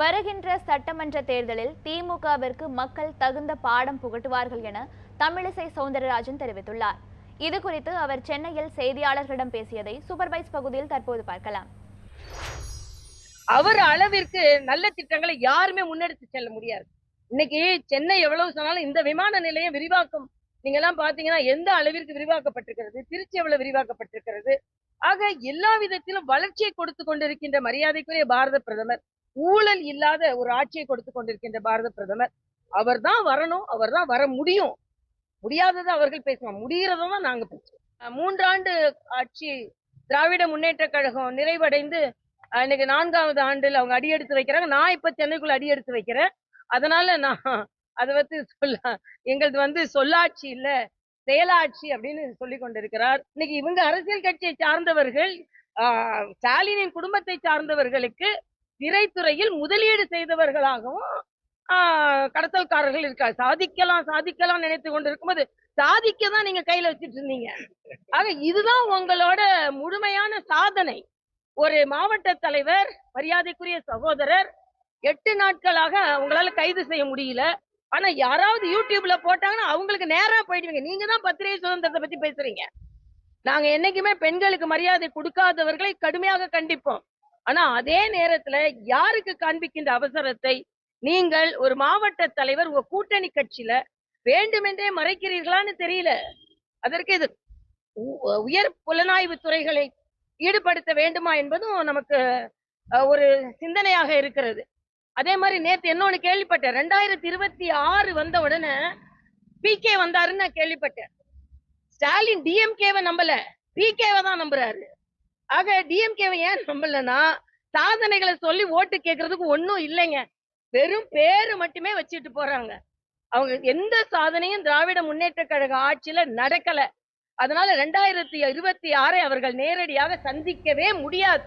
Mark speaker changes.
Speaker 1: வருகின்ற சட்டமன்ற தேர்தலில் திமுகவிற்கு மக்கள் தகுந்த பாடம் புகட்டுவார்கள் என தமிழிசை சவுந்தரராஜன் தெரிவித்துள்ளார். இது குறித்து அவர் சென்னையில் செய்தியாளர்களிடம் பேசியதை சூப்பர்வைஸ் பகுதியில் தற்போது பார்க்கலாம்.
Speaker 2: அவர் அளவிற்கு நல்ல திட்டங்களை யாருமே முன்னெடுத்து செல்ல முடியாது. இன்னைக்கு சென்னை எவ்வளவு சொன்னாலும் இந்த விமான நிலையம் விரிவாக்கம் நீங்க எல்லாம் பாத்தீங்கன்னா எந்த அளவிற்கு விரிவாக்கப்பட்டிருக்கிறது திருச்சி எவ்வளவு விரிவாக்கப்பட்டிருக்கிறது. ஆக எல்லா விதத்திலும் வளர்ச்சியை கொடுத்து கொண்டிருக்கின்ற மரியாதைக்குரிய பாரத பிரதமர். ஊழல் இல்லாத ஒரு ஆட்சியை கொடுத்து கொண்டிருக்கின்ற பாரத பிரதமர். அவர் தான் வரணும் அவர் தான் வர முடியும். முடியாததை அவர்கள் பேசுவோம் முடிகிறத தான் நாங்க பேசுவோம் மூன்றாண்டு ஆட்சி திராவிட முன்னேற்ற கழகம் நிறைவடைந்து இன்னைக்கு நான்காவது ஆண்டில் அவங்க அடியெடுத்து வைக்கிறாங்க. நான் இப்ப சென்னைக்குள்ள அடியெடுத்து வைக்கிறேன். அதனால நான் அதை பத்தி சொல்ல எங்களது வந்து சொல்லாட்சி இல்ல செயலாட்சி அப்படின்னு சொல்லி கொண்டிருக்கிறார். இன்னைக்கு இவங்க அரசியல் கட்சியை சார்ந்தவர்கள் ஸ்டாலினின் குடும்பத்தை சார்ந்தவர்களுக்கு திரைத்துறையில் முதலீடு செய்தவர்களாகவும் கடத்தல்காரர்கள் இருக்கார். சாதிக்கலாம் சாதிக்கலாம் நினைத்து கொண்டு இருக்கும்போது சாதிக்க தான் நீங்க கையில வச்சிட்டு இருந்தீங்க. ஆக இதுதான் உங்களோட முழுமையான சாதனை. ஒரு மாவட்ட தலைவர் மரியாதைக்குரிய சகோதரர் எட்டு நாட்களாக உங்களால கைது செய்ய முடியல. ஆனா யாராவது யூடியூப்ல போட்டாங்கன்னா அவங்களுக்கு நேரா போயிடுவீங்க. நீங்க தான் பத்திரிகை சுதந்திரத்தை பத்தி பேசுறீங்க. நாங்க என்னைக்குமே பெண்களுக்கு மரியாதை கொடுக்காதவர்களை கடுமையாக கண்டிப்போம். ஆனா அதே நேரத்துல யாருக்கு காண்பிக்கின்ற அவசரத்தை நீங்கள் ஒரு மாவட்ட தலைவர் உங்க கூட்டணி கட்சியில வேண்டுமென்றே மறைக்கிறீர்களான்னு தெரியல. அதற்கு இது உ- உயர் புலனாய்வு துறைகளை ஈடுபடுத்த வேண்டுமா என்பதும் நமக்கு அஹ், ஒரு சிந்தனையாக இருக்கிறது. அதே மாதிரி நேத்து இன்னொன்னு கேள்விப்பட்டேன். ரெண்டாயிரத்தி இருபத்தி ஆறு வந்த உடனே பி கே வந்தாருன்னு நான் கேள்விப்பட்டேன். ஸ்டாலின் டிஎம்கேவை நம்பல. பிகேவை தான் நம்புறாரு. ஆக டிஎம்கேவை ஏன் நம்பலன்னா சாதனைகளை சொல்லி ஓட்டு கேட்கறதுக்கு ஒன்றும் இல்லைங்க. வெறும் பேரு மட்டுமே வச்சுட்டு போறாங்க. அவங்க எந்த சாதனையும் திராவிட முன்னேற்ற கழக ஆட்சியில நடக்கல. அதனால ரெண்டாயிரத்தி இருபத்தி ஆறை அவர்கள் நேரடியாக சந்திக்கவே முடியாது.